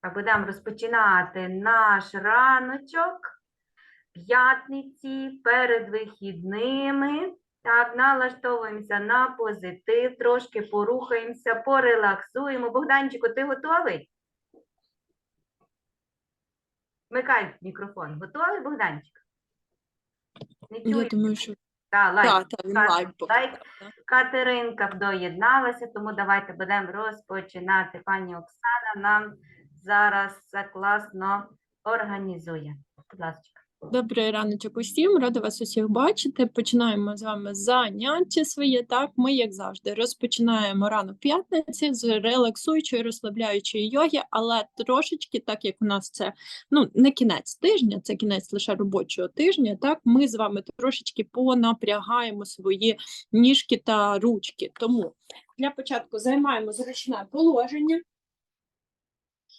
А Будемо розпочинати наш раночок п'ятниці перед вихідними. Так, налаштовуємося на позитив, трошки порухаємося, порелаксуємо. Богданчику, ти готовий? Вмикай мікрофон. Готовий, Богданчик? Не Я чую. думаю, що Так, лайк. так, так, він Ка- лайк лайк. Катеринка доєдналася, тому давайте будемо розпочинати. Пані Оксана нам зараз все класно організує. Будь ласка. Добрий раночок усім, рада вас усіх бачити. Починаємо з вами заняття своє. Так, ми, як завжди, розпочинаємо ранок п'ятниці з релаксуючої, розслабляючої йоги, але трошечки, так як у нас це ну не кінець тижня, це кінець лише робочого тижня. Так, ми з вами трошечки понапрягаємо свої ніжки та ручки. Тому для початку займаємо зручне положення.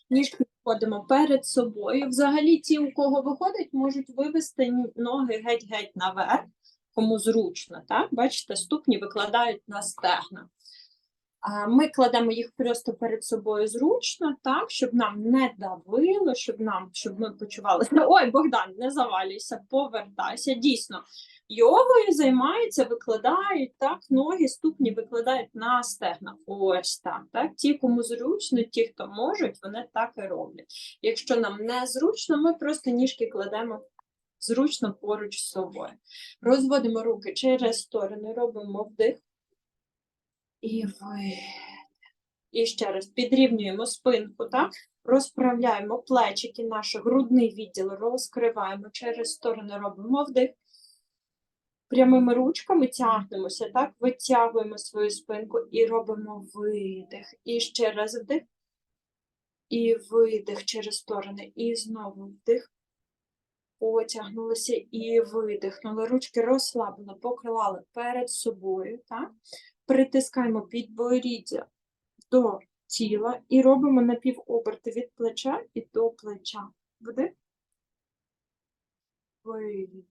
Ніжки входимо перед собою. Взагалі, ті, у кого виходить, можуть вивести ноги геть-геть наверх, кому зручно. Так? Бачите, ступні викладають на стегна. Ми кладемо їх просто перед собою зручно, так, щоб нам не давило, щоб нам, щоб ми почувалися. Ой, Богдан, не завалюйся, повертайся. Дійсно, йогою займаються, викладають так, ноги, ступні викладають на стегна. Ось так. так. Ті, кому зручно, ті, хто можуть, вони так і роблять. Якщо нам не зручно, ми просто ніжки кладемо зручно поруч з собою. Розводимо руки через сторони, робимо вдих. І видих. І ще раз підрівнюємо спинку, так? Розправляємо плечики, наш грудний відділ розкриваємо через сторони, робимо вдих. Прямими ручками тягнемося, так? Витягуємо свою спинку і робимо видих. І ще раз вдих. І видих через сторони. І знову вдих. Потягнулися і видихнули. Ручки розслаблено, поклали перед собою, так? Притискаємо підборіддя до тіла і робимо напівоберти від плеча і до плеча. Вдих. Видих.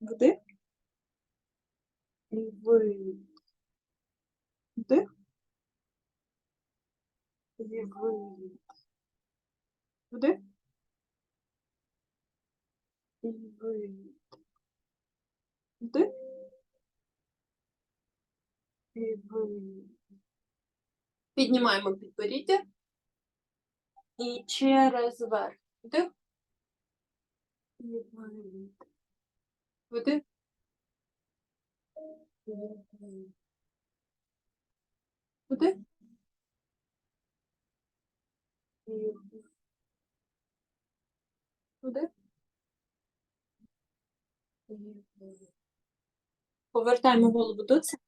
Вдих. І видих. Вдих. І. Вдих. Вдих. Піднімаємо підборіддя. І через верх. Вдих. Вдих. Вдих. Вдих. Повертаємо голову до центру,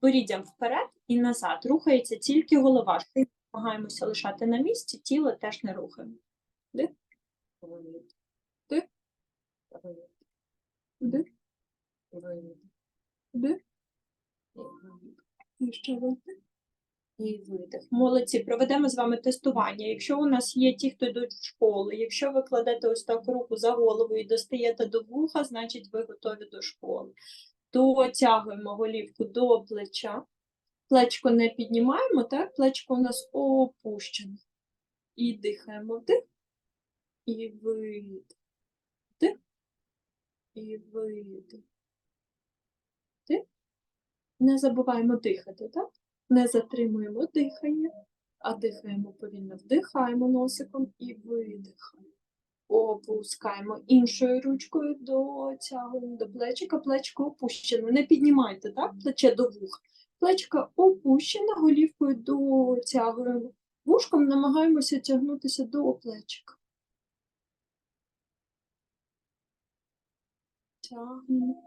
підборіддям вперед і назад. Рухається тільки голова. Шию намагаємося лишати на місці, тіло теж не рухаємо. І видих. Молодці, проведемо з вами тестування. Якщо у нас є ті, хто йдуть в школу, якщо ви кладете ось так руку за голову і достаєте до вуха, значить ви готові до школи. Дотягуємо голівку до плеча. Плечко не піднімаємо, так? Плечко у нас опущене. І дихаємо вдих. І видих. Вдих. І видих. Вдих. Не забуваємо дихати, так? Не затримуємо дихання, а дихаємо повільно. Вдихаємо носиком і видихаємо. Опускаємо іншою ручкою дотягуємо до плечика, плечко опущено. Не піднімайте, так? Плече до вуха. Плечко опущено, голівкою дотягуємо. Вушком намагаємося тягнутися до плечика. Тягнемо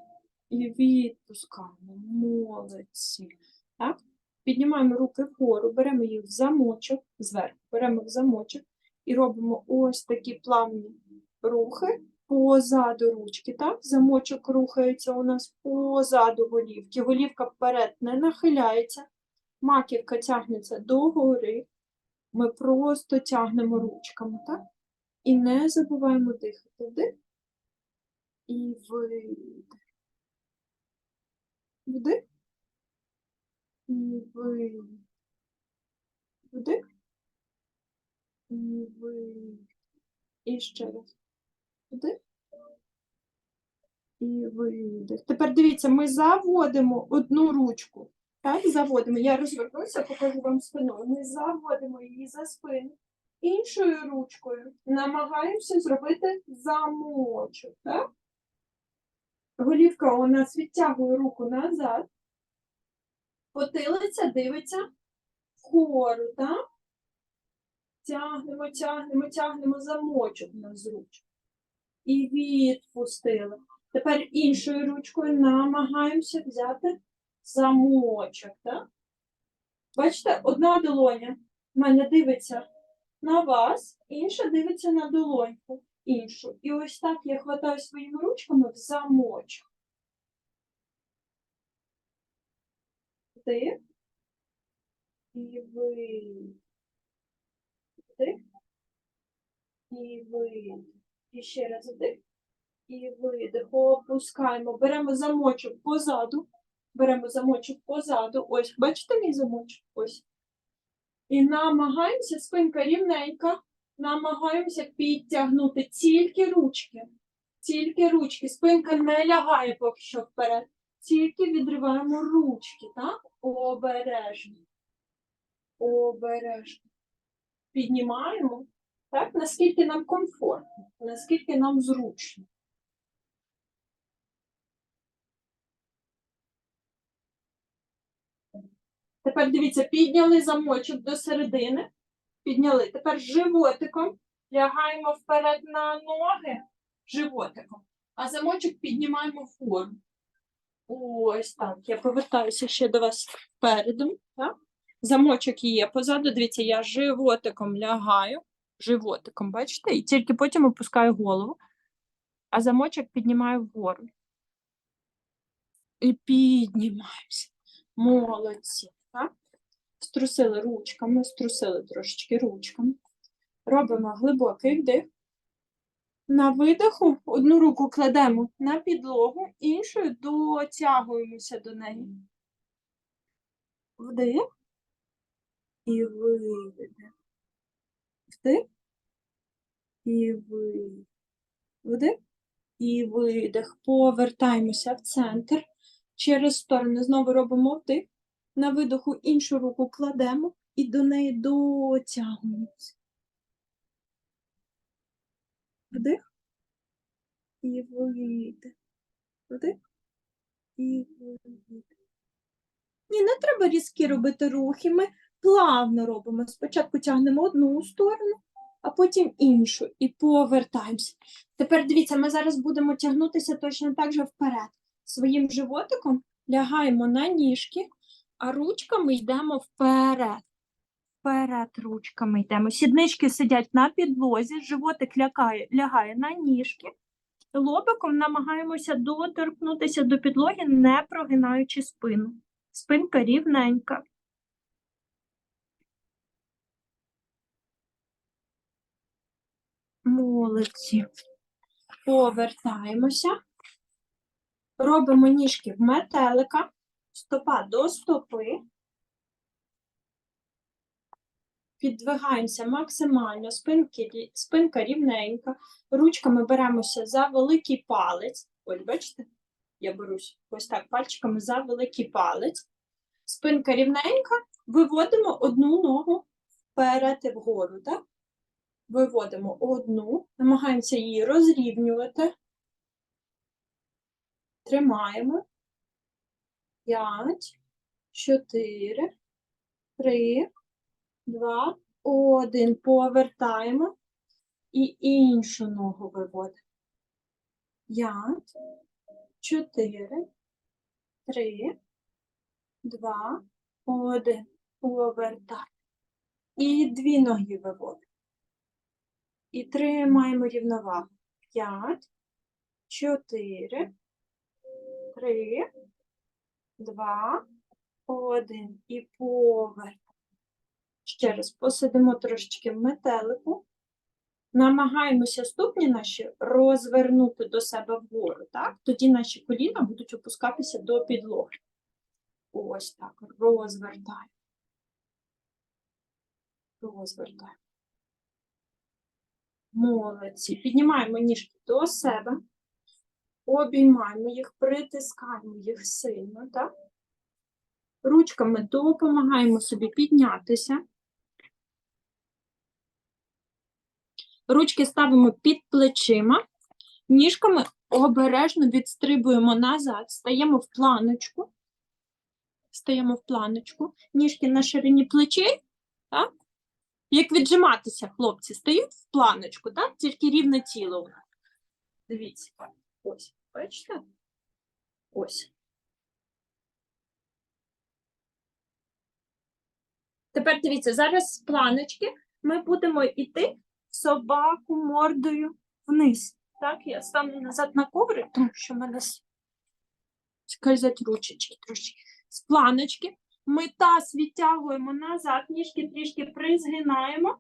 і відпускаємо. Молодці. Так? Піднімаємо руки вгору, беремо їх в замочок, зверху, беремо в замочок і робимо ось такі плавні рухи позаду ручки. Так? Замочок рухається у нас позаду голівки. Голівка вперед не нахиляється, маківка тягнеться догори. Ми просто тягнемо ручками, так? І не забуваємо дихати. Вдих і видих. Вдих і видих. Вдих. І. І ще раз. Вдих. І видих. Тепер дивіться, ми заводимо одну ручку. Так, заводимо. Я розвернуся, покажу вам спиною. Ми заводимо її за спину. Іншою ручкою намагаємося зробити замочок. Так? Голівка у нас відтягує руку назад. Потилиця дивиться вгору, так? Тягнемо, тягнемо, тягнемо замочок на зручку. І відпустили. Тепер іншою ручкою намагаємося взяти замочок, так? Бачите, одна долоня в мене дивиться на вас, інша дивиться на долоньку іншу. І ось так я хватаю своїми ручками в замочок. Вдих. І видих. Вдих. І видих. І ще раз вдих. І видих. Опускаємо. Беремо замочок позаду. Беремо замочок позаду. Ось, бачите мій замочок? Ось. І намагаємося, спинка рівненька, намагаємося підтягнути тільки ручки. Тільки ручки. Спинка не лягає поки що вперед. Тільки відриваємо ручки, так? Обережно. Обережно. Піднімаємо, так, наскільки нам комфортно, наскільки нам зручно. Тепер дивіться, підняли замочок до середини. Підняли. Тепер животиком лягаємо вперед на ноги животиком, а замочок піднімаємо вгору. Ось так. Я повертаюся ще до вас впереду. Так? Замочок є позаду. Дивіться, я животиком лягаю. Животиком, бачите? І тільки потім опускаю голову, а замочок піднімаю вгору. І піднімаємося. Молодці. Так? Струсили ручками, струсили трошечки ручками. Робимо глибокий вдих. На видиху одну руку кладемо на підлогу, іншою дотягуємося до неї. Вдих і видих. Вдих і видих. Вдих і видих. Повертаємося в центр. Через сторони знову робимо вдих. На видоху іншу руку кладемо і до неї дотягуємося. Вдих і видих. Вдих і видих. Ні, не треба різкі робити рухи. Ми плавно робимо. Спочатку тягнемо одну сторону, а потім іншу. І повертаємося. Тепер дивіться, ми зараз будемо тягнутися точно так же вперед. Своїм животиком лягаємо на ніжки, а ручками йдемо вперед. Вперед ручками йдемо. Сіднички сидять на підлозі, животик лягає, лягає на ніжки. Лобиком намагаємося доторкнутися до підлоги, не прогинаючи спину. Спинка рівненька. Молодці. Повертаємося. Робимо ніжки в метелика, стопа до стопи. Піддвигаємося максимально, спинки, спинка рівненька. Ручками беремося за великий палець. Ось, бачите? Я берусь ось так пальчиками за великий палець. Спинка рівненька, виводимо одну ногу вперед і вгору, так? Виводимо одну, намагаємося її розрівнювати. Тримаємо. П'ять, чотири, три, два, один. Повертаємо і іншу ногу виводимо. П'ять, чотири, три, два, один. Повертаємо. І дві ноги виводимо. І тримаємо рівновагу. П'ять, чотири, три, два, один. І поверх. Ще раз посидимо трошечки в метелику. Намагаємося ступні наші розвернути до себе вгору, так? Тоді наші коліна будуть опускатися до підлоги. Ось так, розвертаємо. Розвертаємо. Молодці. Піднімаємо ніжки до себе. Обіймаємо їх, притискаємо їх сильно, так? Ручками допомагаємо собі піднятися. Ручки ставимо під плечима. Ніжками обережно відстрибуємо назад, стаємо в планочку. Стаємо в планочку. Ніжки на ширині плечей. Так? Як віджиматися, хлопці, стають в планочку, так? Тільки рівне тіло. у нас. Дивіться. Ось, бачите? Ось. Тепер дивіться, зараз з планочки ми будемо йти собаку мордою вниз. Так, я стану назад на коврик, тому що в мене скользять ручечки трошки. З планочки ми таз відтягуємо назад, ніжки трішки призгинаємо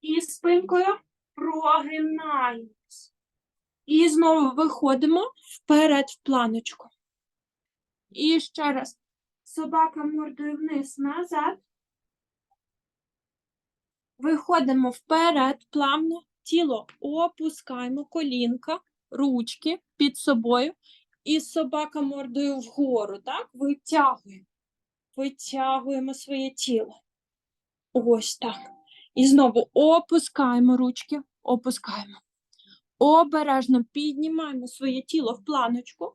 і спинкою прогинаємось. І знову виходимо вперед в планочку. І ще раз. Собака мордою вниз назад. Виходимо вперед, плавно, тіло опускаємо, колінка, ручки під собою. І собака мордою вгору, так? Витягуємо. Витягуємо своє тіло. Ось так. І знову опускаємо ручки, опускаємо. Обережно піднімаємо своє тіло в планочку.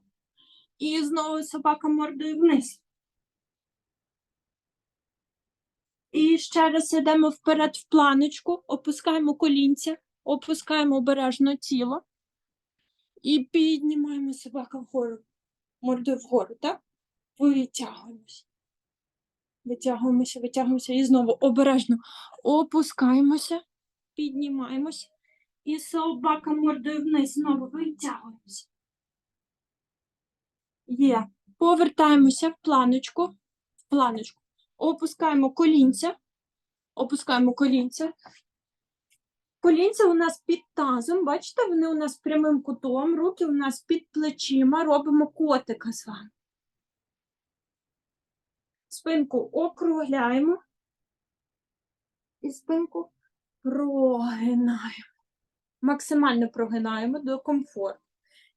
І знову собака мордою вниз. І ще раз йдемо вперед в планочку, опускаємо колінця, опускаємо обережно тіло. І піднімаємо собака вгору, мордою вгору, так? Витягуємося. Витягуємося, витягуємося і знову обережно опускаємося, піднімаємося. І собака мордою вниз знову витягуємося. Є. Повертаємося в планочку. В планочку. Опускаємо колінця. Опускаємо колінця. Колінця у нас під тазом. Бачите, вони у нас прямим кутом, руки у нас під плечима. Робимо котика з вами. Спинку округляємо. І спинку прогинаємо. Максимально прогинаємо до комфорту.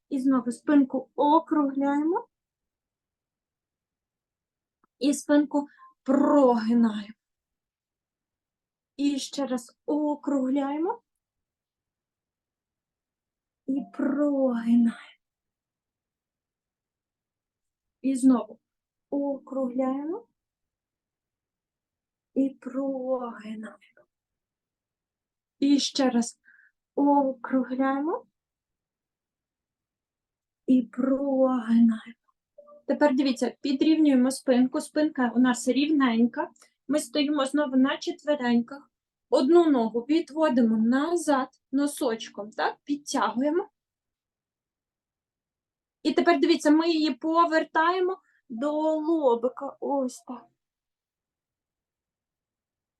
І знову спинку округляємо. І спинку прогинаємо. І ще раз округляємо. І прогинаємо. І знову округляємо. І прогинаємо. І ще раз округляємо. І прогинаємо. Тепер дивіться, підрівнюємо спинку. Спинка у нас рівненька. Ми стоїмо знову на четвереньках. Одну ногу відводимо назад носочком, так? Підтягуємо. І тепер дивіться, ми її повертаємо до лобика. Ось так.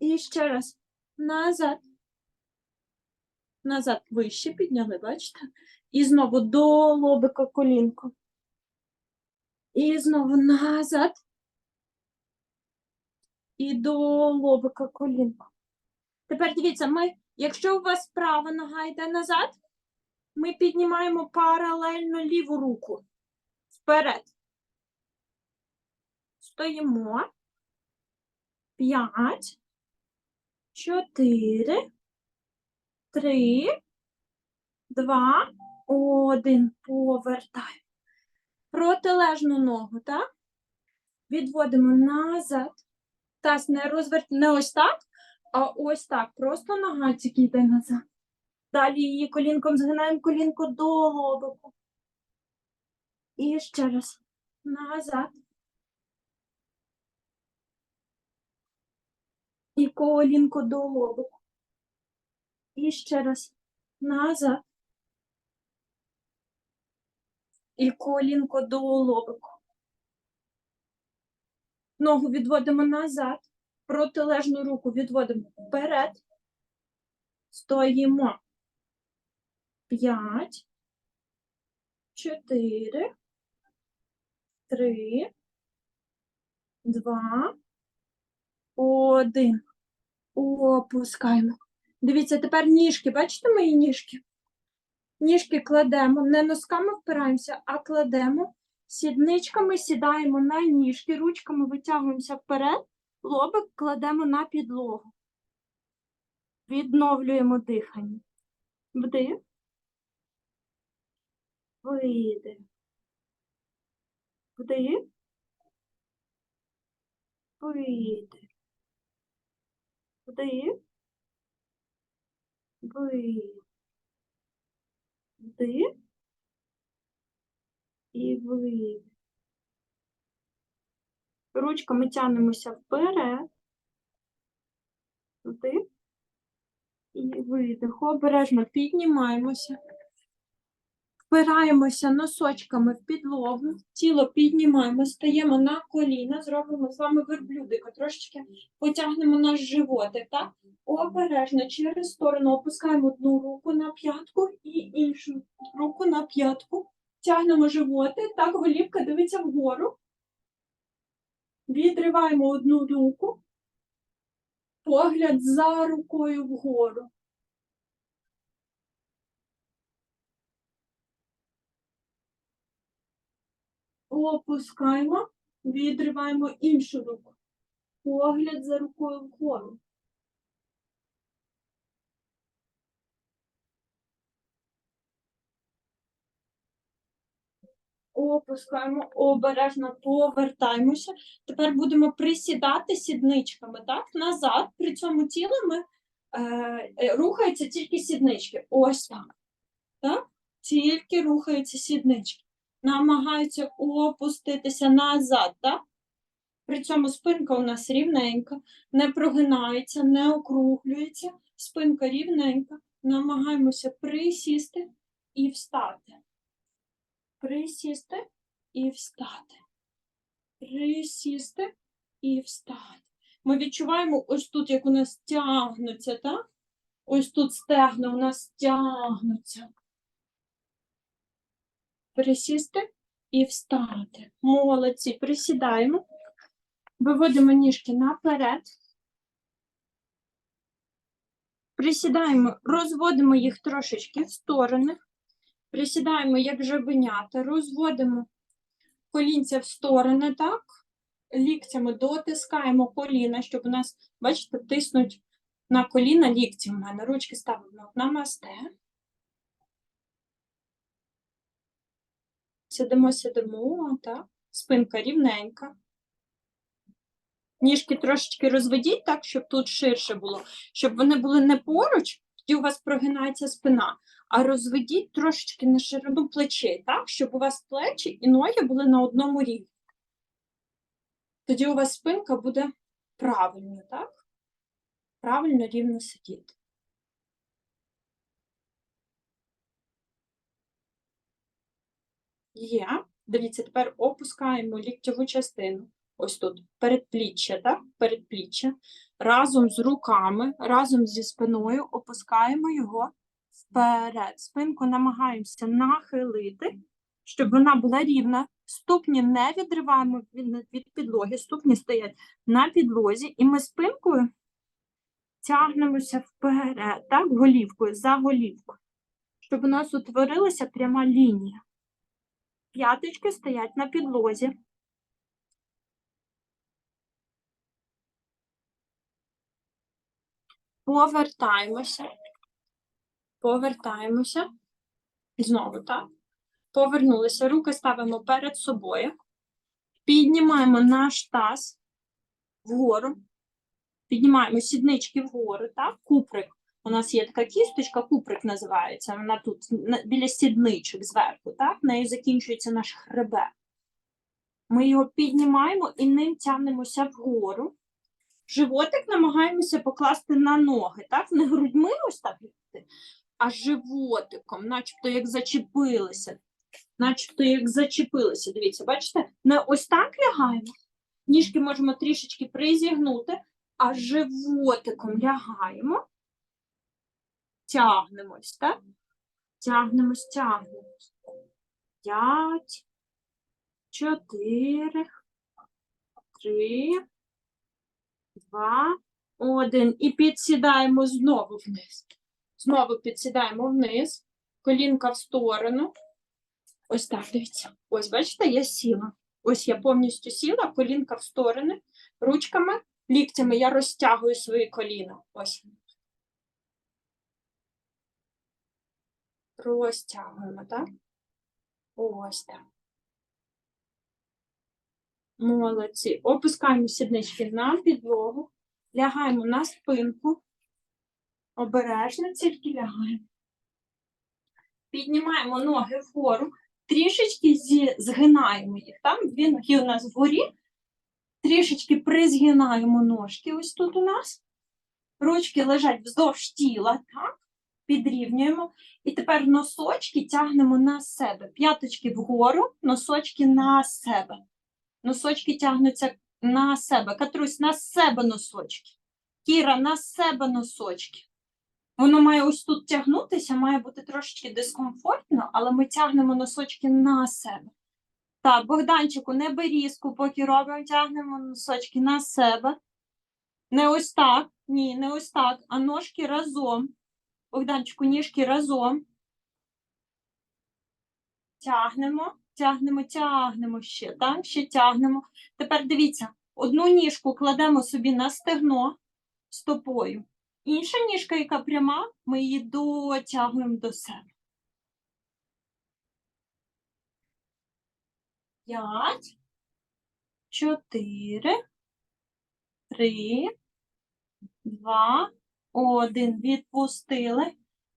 І ще раз назад. Назад вище підняли, бачите? І знову до лобика колінко. І знову назад. І до лобика колінко. Тепер дивіться, ми, якщо у вас права нога йде назад, ми піднімаємо паралельно ліву руку. Вперед. Стоїмо. П'ять. Чотири. Три. Два. Один. Повертаємо. Протилежну ногу, так? Відводимо назад. Таз не розвер... не ось так, а ось так. Просто нога тільки йде назад. Далі її колінком згинаємо колінко до лобику. І ще раз. Назад. І колінко до лобику. І ще раз. Назад. І колінко до лобику. Ногу відводимо назад. Протилежну руку відводимо вперед. Стоїмо. П'ять. Чотири. Три. Два. Один. Опускаємо. Дивіться, тепер ніжки. Бачите мої ніжки? Ніжки кладемо, не носками впираємося, а кладемо. Сідничками сідаємо на ніжки, ручками витягуємося вперед, лобик кладемо на підлогу. Відновлюємо дихання. Вдих. Видих. Вдих. Видих. Вдих. Видих. Вдих. І видих. Ручками тянемося вперед. Вдих. І видих. Обережно піднімаємося. Впираємося носочками в підлогу, тіло піднімаємо, стаємо на коліна, зробимо з вами верблюдика, трошечки потягнемо наш животик, так? Обережно через сторону опускаємо одну руку на п'ятку і іншу руку на п'ятку. Тягнемо животик, так, голівка дивиться вгору. Відриваємо одну руку, погляд за рукою вгору. Опускаємо, відриваємо іншу руку. Погляд за рукою вгору. Опускаємо, обережно повертаємося. Тепер будемо присідати сідничками, так, назад. При цьому тіло ми е, е, рухаються тільки сіднички. Ось так. Так? Тільки рухаються сіднички намагаються опуститися назад, так? При цьому спинка у нас рівненька, не прогинається, не округлюється, спинка рівненька. Намагаємося присісти і встати. Присісти і встати. Присісти і встати. Ми відчуваємо ось тут, як у нас тягнуться, так? Ось тут стегна у нас тягнуться пересісти і встати. Молодці, присідаємо, виводимо ніжки наперед. Присідаємо, розводимо їх трошечки в сторони. Присідаємо, як жабенята, розводимо колінця в сторони, так? Ліктями дотискаємо коліна, щоб у нас, бачите, тиснуть на коліна лікті в мене. Ручки ставимо на масте. Сидимо, сидимо, так. Спинка рівненька. Ніжки трошечки розведіть так, щоб тут ширше було, щоб вони були не поруч, тоді у вас прогинається спина, а розведіть трошечки на ширину плечей, так, щоб у вас плечі і ноги були на одному рівні. Тоді у вас спинка буде правильно, так? Правильно рівно сидіти. Є. Дивіться, тепер опускаємо ліктьову частину. Ось тут передпліччя, так? Передпліччя. Разом з руками, разом зі спиною опускаємо його вперед. Спинку намагаємося нахилити, щоб вона була рівна. Ступні не відриваємо від, підлоги, ступні стоять на підлозі, і ми спинкою тягнемося вперед, так? Голівкою, за голівкою, щоб у нас утворилася пряма лінія. П'яточки стоять на підлозі. Повертаємося. Повертаємося. Знову, так? Повернулися. Руки ставимо перед собою. Піднімаємо наш таз вгору. Піднімаємо сіднички вгору, так? Куприк. У нас є така кісточка, куприк називається. Вона тут біля сідничок зверху, так? Нею закінчується наш хребет. Ми його піднімаємо і ним тягнемося вгору. Животик намагаємося покласти на ноги, так? Не грудьми ось так, а животиком, начебто як зачепилися. Начебто як зачепилися. Дивіться, бачите? Не ось так лягаємо. Ніжки можемо трішечки призігнути, а животиком лягаємо. Тягнемось, так? Тягнемось, тягнемось. П'ять, чотири, три, два, Один. І підсідаємо знову вниз. Знову підсідаємо вниз. Колінка в сторону. Ось так, дивіться. Ось, бачите, я сіла. Ось я повністю сіла, колінка в сторони. Ручками, ліктями я розтягую свої коліна. Ось. Розтягуємо, так? Ось так. Молодці. Опускаємо сіднички на підлогу, лягаємо на спинку. Обережно тільки лягаємо. Піднімаємо ноги вгору, трішечки зі, згинаємо їх. Там дві ноги у нас вгорі. Трішечки призгинаємо ножки ось тут у нас. Ручки лежать вздовж тіла, так? Підрівнюємо. І тепер носочки тягнемо на себе. П'яточки вгору, носочки на себе. Носочки тягнуться на себе. Катрусь, на себе носочки. Кіра, на себе носочки. Воно має ось тут тягнутися, має бути трошечки дискомфортно, але ми тягнемо носочки на себе. Так, Богданчику, не берізку, поки робимо, тягнемо носочки на себе. Не ось так, ні, не ось так, а ножки разом. Богданчику, ніжки разом. Тягнемо, тягнемо, тягнемо ще, так? Ще тягнемо. Тепер дивіться, одну ніжку кладемо собі на стегно стопою. Інша ніжка, яка пряма, ми її дотягуємо до себе. П'ять, чотири, три, два, один. Відпустили.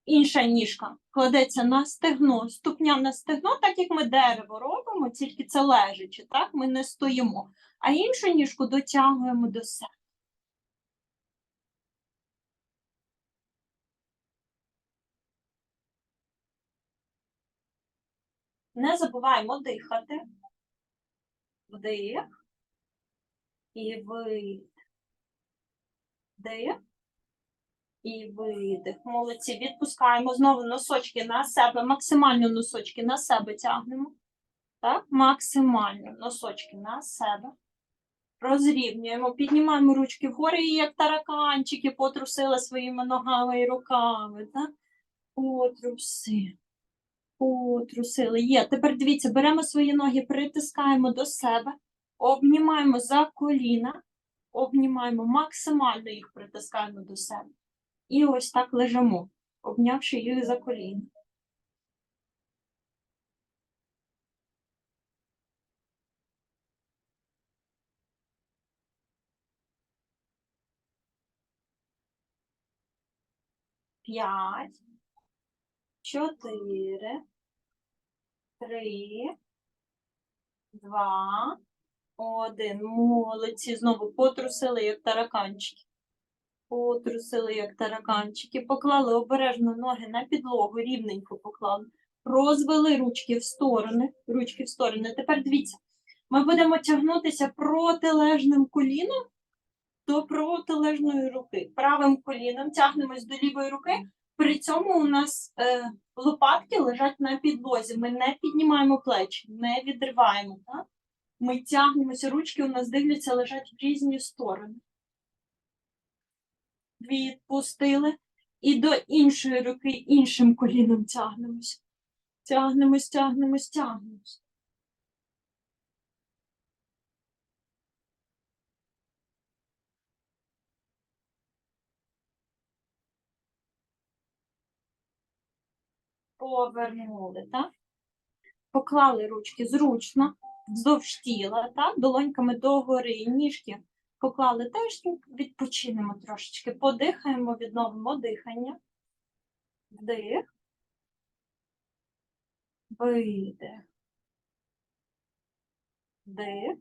Інша ніжка кладеться на стегно, ступня на стегно, так як ми дерево робимо, тільки це лежачи, так? Ми не стоїмо. А іншу ніжку дотягуємо до себе. Не забуваємо дихати. Вдих і видих. Вдих і видих. Молодці. Відпускаємо знову носочки на себе. Максимально носочки на себе тягнемо. Так, максимально носочки на себе. Розрівнюємо, піднімаємо ручки вгору і як тараканчики потрусили своїми ногами і руками. Так? Потруси. Потрусили. Є. Тепер дивіться, беремо свої ноги, притискаємо до себе, обнімаємо за коліна, обнімаємо, максимально їх притискаємо до себе. І ось так лежимо, обнявши їх за коліна. П'ять, чотири, три, два, один. Молодці. Знову потрусили, як тараканчики. Потрусили, як тараканчики. Поклали обережно ноги на підлогу, рівненько поклали. Розвели ручки в сторони. Ручки в сторони. Тепер дивіться, ми будемо тягнутися протилежним коліном до протилежної руки. Правим коліном тягнемось до лівої руки. При цьому у нас е, лопатки лежать на підлозі. Ми не піднімаємо плечі, не відриваємо. Так? Ми тягнемося, ручки у нас дивляться, лежать в різні сторони. Відпустили. І до іншої руки іншим коліном тягнемось. Тягнемось, тягнемось, тягнемось. Повернули, так? Поклали ручки зручно, вздовж тіла, так? Долоньками догори, ніжки поклали теж відпочинемо трошечки, подихаємо, відновимо дихання. Вдих. Видих. Вдих.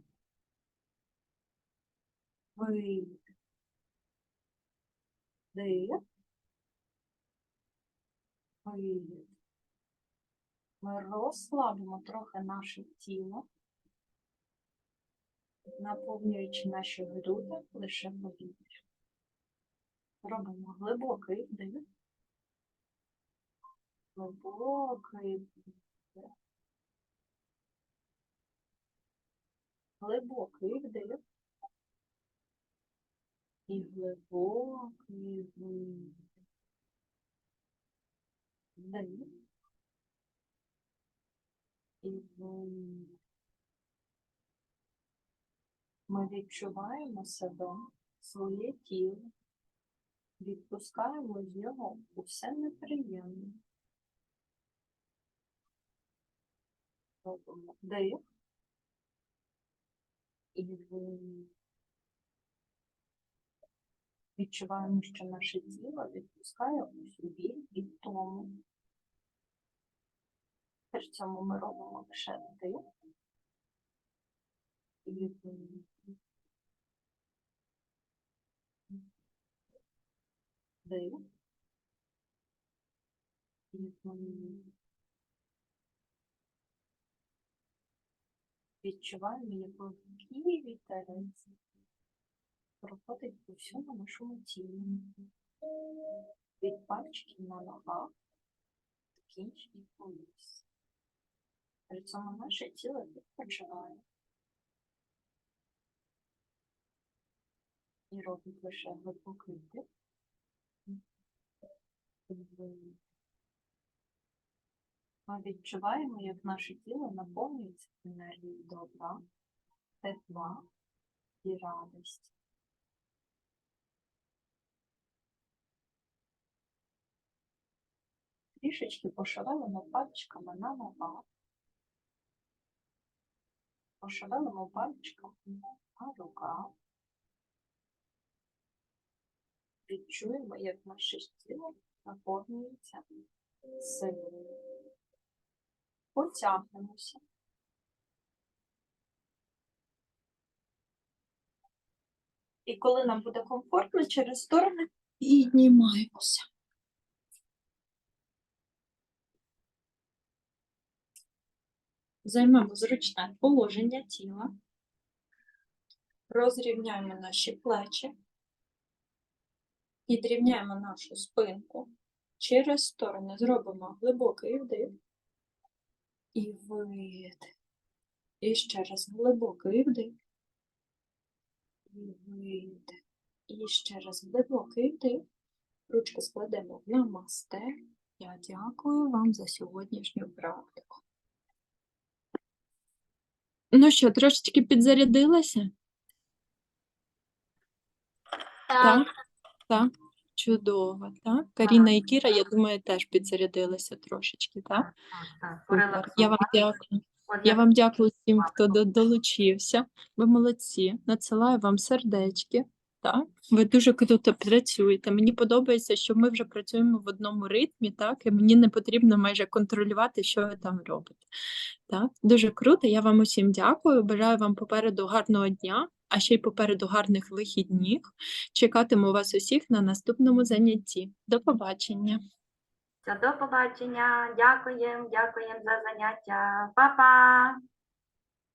Видих. Вдих. Видих. Ми розслабимо трохи наше тіло, наповнюючи наші груди лише повітря. Робимо глибокий вдих. Глибокий вдих. Глибокий вдих. І глибокий видих. Вдих. І видих. Ми відчуваємо себе, своє тіло, відпускаємо з нього усе неприємне. Робимо вдих. І. Відчуваємо, що наше тіло відпускає усю біль і втому. При цьому ми робимо лише вдих і видих. Відчуваємо, як легкий вітерець проходить по всьому нашому тілі. Від пальчиків на ногах до кінчиків вниз. При цьому наше тіло відпочиває. І робить лише глибокий вдих. Ми відчуваємо, як наше тіло наповнюється енергією добра, тепла і радості. Трішечки пошевелимо пальчиками на ногах. Пошевелимо пальчиками на руках. Відчуємо, як наше тіло наповнюється силою. Потягнемося. І коли нам буде комфортно, через сторони піднімаємося. Займемо зручне положення тіла. Розрівняємо наші плечі. Підрівняємо нашу спинку. Через сторони зробимо глибокий вдих і видих. І ще раз глибокий вдих. І видих. І ще раз глибокий вдих. Ручки складемо в намасте. Я дякую вам за сьогоднішню практику. Ну що, трошечки підзарядилася? Так. Так. Чудово, так? Каріна і Кіра, я думаю, теж підзарядилися трошечки, так? Я вам дякую. Я вам дякую всім, хто долучився. Ви молодці. Надсилаю вам сердечки. Так, ви дуже круто працюєте. Мені подобається, що ми вже працюємо в одному ритмі, так, і мені не потрібно майже контролювати, що ви там робите. Так, дуже круто. Я вам усім дякую. Бажаю вам попереду гарного дня, а ще й попереду гарних вихідних. Чекатиму вас усіх на наступному занятті. До побачення. До побачення. Дякуємо, дякуємо за заняття. Па-па!